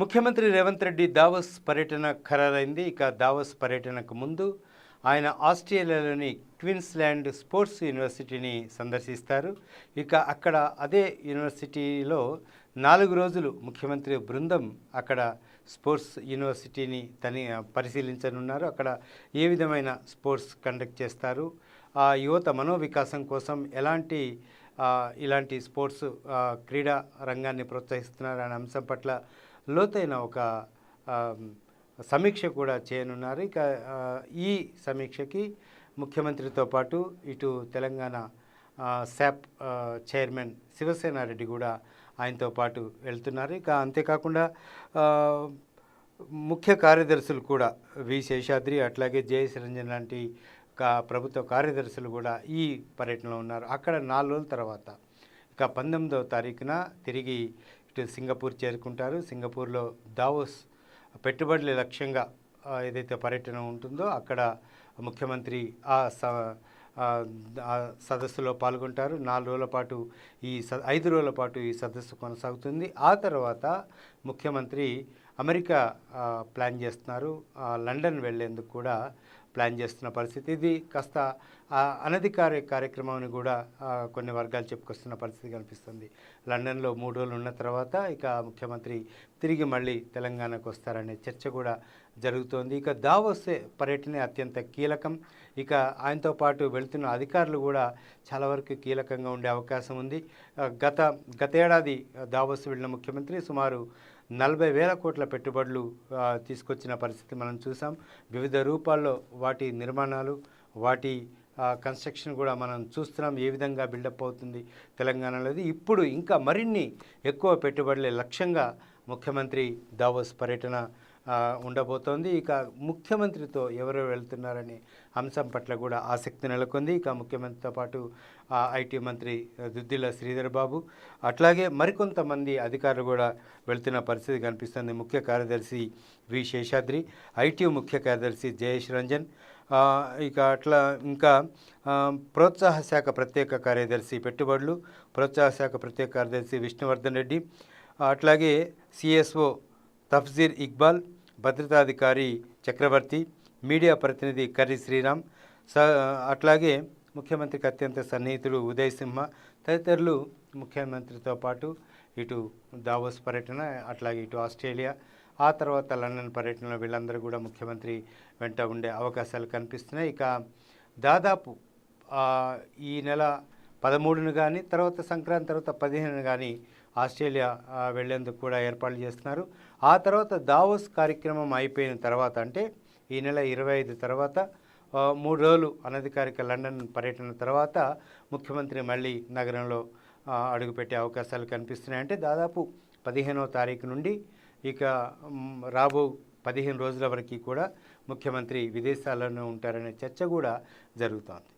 ముఖ్యమంత్రి రేవంత్ రెడ్డి దావోస్ పర్యటన ఖరారైంది. ఇక దావోస్ పర్యటనకు ముందు ఆయన ఆస్ట్రేలియాలోని క్వీన్స్లాండ్ స్పోర్ట్స్ యూనివర్సిటీని సందర్శిస్తారు. ఇక అక్కడ అదే యూనివర్సిటీలో నాలుగు రోజులు ముఖ్యమంత్రి బృందం అక్కడ స్పోర్ట్స్ యూనివర్సిటీని తని పరిశీలించనున్నారు. అక్కడ ఏ విధమైన స్పోర్ట్స్ కండక్ట్ చేస్తారు? ఆ యువత మనోవికాసం కోసం ఎలాంటి ఇలాంటి స్పోర్ట్స్ క్రీడా రంగాన్ని ప్రోత్సహిస్తున్నారు అనే అంశం పట్ల లోతైన ఒక సమీక్ష కూడా చేయనున్నారు. ఇక ఈ సమీక్షకి ముఖ్యమంత్రితో పాటు ఇటు తెలంగాణ శాప్ చైర్మన్ శివసేనారెడ్డి కూడా ఆయనతో పాటు వెళ్తున్నారు. ఇక అంతేకాకుండా ముఖ్య కార్యదర్శులు కూడా వి. శేషాద్రి అట్లాగే జేఎస్ రంజన్ లాంటి కా ప్రభుత్వ కార్యదర్శులు కూడా ఈ పర్యటనలో ఉన్నారు. అక్కడ నాలుగు రోజుల తర్వాత ఇక పంతొమ్మిదవ తారీఖున తిరిగి ఇటు సింగపూర్ చేరుకుంటారు. సింగపూర్లో దావోస్ పెట్టుబడుల లక్ష్యంగా ఏదైతే పర్యటన ఉంటుందో అక్కడ ముఖ్యమంత్రి ఆ సదస్సులో పాల్గొంటారు. నాలుగు రోజుల పాటు ఈ స ఐదు రోజుల పాటు ఈ సదస్సు కొనసాగుతుంది. ఆ తర్వాత ముఖ్యమంత్రి అమెరికా ప్లాన్ చేస్తున్నారు. లండన్ వెళ్ళేందుకు కూడా ప్లాన్ చేస్తున్న పరిస్థితి ఇది. కాస్త ఆ, కార్యక్రమం అని కూడా కొన్ని వర్గాలు చెప్పుకొస్తున్న పరిస్థితి కనిపిస్తుంది. లండన్లో మూడు రోజులు ఉన్న తర్వాత ఇక ముఖ్యమంత్రి తిరిగి మళ్ళీ తెలంగాణకు వస్తారనే చర్చ కూడా జరుగుతోంది. ఇక దావోస్ పర్యటన అత్యంత కీలకం. ఇక ఆయనతో పాటు వెళుతున్న అధికారులు కూడా చాలా వరకు కీలకంగా ఉండే అవకాశం ఉంది. గత గతేడాది దావోస్ వెళ్ళిన ముఖ్యమంత్రి సుమారు నలభై వేల కోట్ల పెట్టుబడులు తీసుకొచ్చిన పరిస్థితి మనం చూసాం. వివిధ రూపాల్లో వాటి నిర్మాణాలు వాటి కన్స్ట్రక్షన్ కూడా మనం చూస్తున్నాం ఏ విధంగా బిల్డప్ అవుతుంది తెలంగాణలో ఇప్పుడు ఇంకా మరిన్ని ఎక్కువ పెట్టుబడులే లక్ష్యంగా ముఖ్యమంత్రి దావోస్ పర్యటన ఉండబోతోంది. ఇక ముఖ్యమంత్రితో ఎవరు వెళ్తున్నారనే అంశం పట్ల కూడా ఆసక్తి నెలకొంది. ఇక ముఖ్యమంత్రితో పాటు ఐటీ మంత్రి దుద్దిల శ్రీధర్ బాబు. అట్లాగే మరికొంతమంది అధికారులు కూడా వెళ్తున్న పరిస్థితి కనిపిస్తుంది. ముఖ్య కార్యదర్శి వి శేషాద్రి ఐటీ ముఖ్య కార్యదర్శి జయేష్ రంజన్ ఇక అట్లా ఇంకా ప్రోత్సాహ శాఖ ప్రత్యేక కార్యదర్శి పెట్టుబడులు ప్రోత్సాహ శాఖ ప్రత్యేక కార్యదర్శి విష్ణువర్ధన్ రెడ్డి అట్లాగే సిఎస్ఓ తఫ్జీర్ ఇక్బాల్ భద్రతాధికారి చక్రవర్తి మీడియా ప్రతినిధి కర్రి శ్రీరామ్ స అట్లాగే ముఖ్యమంత్రికి అత్యంత సన్నిహితుడు ఉదయ్ సింహ తదితరులు ముఖ్యమంత్రితో పాటు ఇటు దావోస్ పర్యటన అట్లాగే ఇటు ఆస్ట్రేలియా ఆ తర్వాత లండన్ పర్యటనలో వీళ్ళందరూ కూడా ముఖ్యమంత్రి వెంట ఉండే అవకాశాలు కనిపిస్తున్నాయి. ఇక దాదాపు ఈ నెల పదమూడును కానీ తర్వాత సంక్రాంతి తర్వాత పదిహేను కానీ ఆస్ట్రేలియా వెళ్ళేందుకు కూడా ఏర్పాట్లు చేస్తున్నారు. ఆ తర్వాత దావోస్ కార్యక్రమం అయిపోయిన తర్వాత అంటే ఈ నెల ఇరవై ఐదు తర్వాత మూడు రోజులు అనధికారిక లండన్ పర్యటన తర్వాత ముఖ్యమంత్రి మళ్ళీ నగరంలో అడుగుపెట్టే అవకాశాలు కనిపిస్తున్నాయి. అంటే దాదాపు పదిహేనవ తారీఖు నుండి ఇక రాబో పదిహేను రోజుల వరకు కూడా ముఖ్యమంత్రి విదేశాల్లోనే ఉంటారనే చర్చ కూడా జరుగుతోంది.